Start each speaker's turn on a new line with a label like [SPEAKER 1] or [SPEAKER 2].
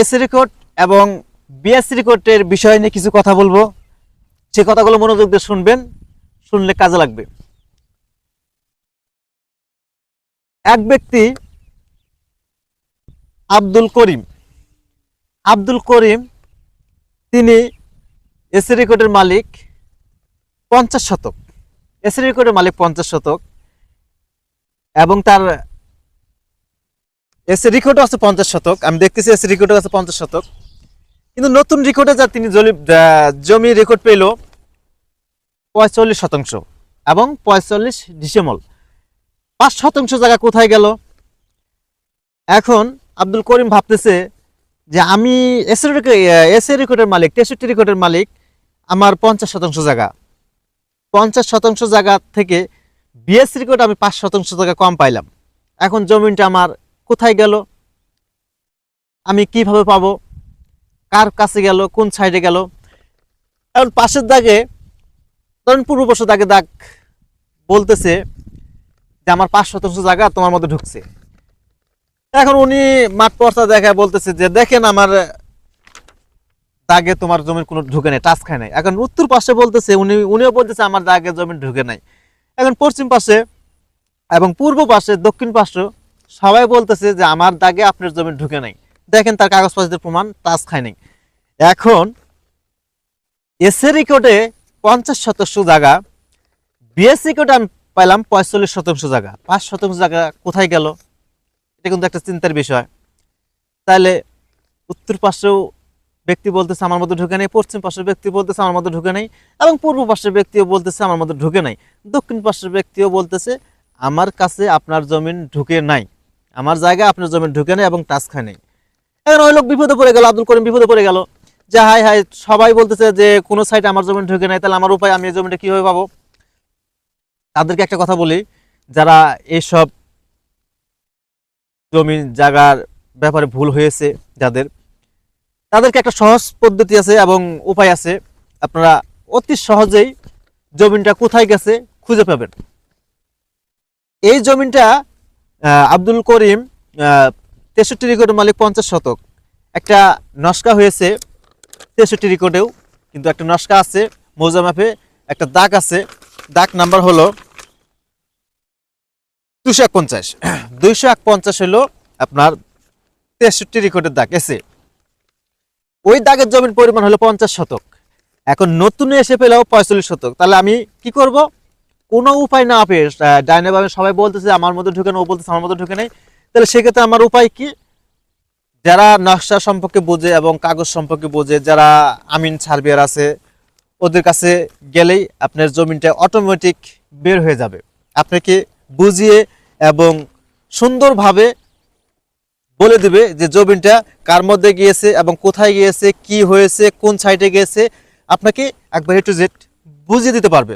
[SPEAKER 1] AC record এবং BSc রেকর্ডের বিষয় নিয়ে কিছু কথা বলব। সে কথাগুলো মনোযোগ দিয়ে শুনবেন, শুনলে কাজে লাগবে। এক ব্যক্তি আব্দুল করিম আব্দুল করিম, তিনি এসি রেকর্ডের মালিক, পঞ্চাশ শতক। এসি রেকর্ডের মালিক পঞ্চাশ শতক এবং তার এসি রেকর্ডও আছে পঞ্চাশ শতক। আমি দেখতেছি এসি রেকর্ডও আছে পঞ্চাশ শতক। কিন্তু নতুন রেকর্ডে যা তিনি জমি রেকর্ড পেল, পঁয়তাল্লিশ শতাংশ এবং পঁয়তাল্লিশ ডিসেমল পাঁচ শতাংশ জায়গা কোথায় গেল? এখন আব্দুল করিম ভাবতেছে যে আমি এসি এসি রেকর্ডের মালিক, তেষট্টি রেকর্ডের মালিক, আমার পঞ্চাশ শতাংশ জায়গা। পঞ্চাশ শতাংশ জায়গা থেকে বিএস রেকর্ড আমি পাঁচ শতাংশ জায়গা কম পাইলাম। এখন জমিনটা আমার কোথায় গেল? আমি কীভাবে পাবো? কার কাছে গেল? কোন সাইডে গেল? এখন পাশের দাগে, ধরেন পূর্ব পাশের দাগে দাগ বলতেছে যে আমার পাঁচ শতাংশ জায়গা তোমার মধ্যে ঢুকছে। এখন উনি মাঠ পর্চা দেখায় বলতেছে যে, দেখেন আমার দাগে তোমার জমির কোনো ঢুকে নাই, টাচ খায় নাই। এখন উত্তর পাশে বলতেছে, উনি, উনিও বলতেছে, আমার দাগে জমি ঢুকে নাই। এখন পশ্চিম পাশে এবং পূর্ব পাশে, দক্ষিণ পাশে সবাই বলতেছে যে আমার দাগে আপনার জমি ঢুকে নাই। দেখেন তার কাগজপত্রের প্রমাণ টাচ খায় নাই। এখন এসএ রেকর্ডে পঞ্চাশ শতাংশ জায়গা বিএস রেকর্ডে আমি পাইলাম পঁয়তাল্লিশ শতাংশ জায়গা। পাঁচ শতাংশ জায়গা কোথায় গেল? এটা কিন্তু একটা চিন্তার বিষয়। তাহলে উত্তর পাশেও ব্যক্তি বলতেছে আমার মধ্যে ঢুকে নেই, পশ্চিম পাশের ব্যক্তি বলতেছে আমার মধ্যে ঢুকে নেই, এবং পূর্ব পাশের ব্যক্তিও বলতেছে আমার মধ্যে ঢুকে নাই। দক্ষিণ পাশের ব্যক্তিও বলতেছে, আমার কাছে আপনার জমিন ঢুকে নাই। আমার জায়গায় আপনার জমিন ঢুকে নেই এবং টাচ খায় নেই। এখন ওই লোক বিপদে পড়ে গেল, আব্দুল করিম বিপদে পড়ে গেল। যে হাই হাই সবাই বলতেছে যে কোনো সাইডে আমার জমিন ঢুকে নাই, তাহলে আমার উপায়, আমি এই জমিটা কীভাবে পাবো? তাদেরকে একটা কথা বলি, যারা এইসব জমি জায়গার ব্যাপারে ভুল হয়েছে যাদের, তাদেরকে একটা সহজ পদ্ধতি আছে এবং উপায় আছে। আপনারা অতি সহজেই জমিনটা কোথায় গেছে খুঁজে পাবেন। এই জমিনটা আব্দুল করিম তেষট্টি রেকর্ডের মালিক পঞ্চাশ শতক। একটা নস্কা হয়েছে তেষট্টি রেকর্ডেও, কিন্তু একটা নস্কা আছে, মৌজা মাপে একটা দাগ আছে। দাগ নাম্বার হলো দুশো এক পঞ্চাশ দুইশো এক পঞ্চাশ হলো আপনার তেষট্টি রেকর্ডের দাগ, এসে। ওই দাগের জমির পরিমাণ হলো পঞ্চাশ শতক। এখন নতুন এসে পেলেও পঁয়তাল্লিশ শতক। তাহলে আমি কি করব? কোনো উপায় না পেয়ে ডাইনে বামে সবাই বলতেছে আমার মধ্যে ঢুকে না ও বলতেছে আমার মধ্যে ঢুকে নেই। তাহলে সেক্ষেত্রে আমার উপায় কি? যারা নকশা সম্পর্কে বোঝে এবং কাগজ সম্পর্কে বোঝে, যারা আমিন সার্ভিয়ার আছে, ওদের কাছে গেলেই আপনার জমিনটা অটোমেটিক বের হয়ে যাবে। আপনাকে বুঝিয়ে এবং সুন্দরভাবে বলে দিবে যে জমিনটা কার মধ্যে গিয়েছে এবং কোথায় গিয়েছে, কি হয়েছে, কোন সাইডে গিয়েছে। আপনাকে একবার একটু জেট বুঝিয়ে দিতে পারবে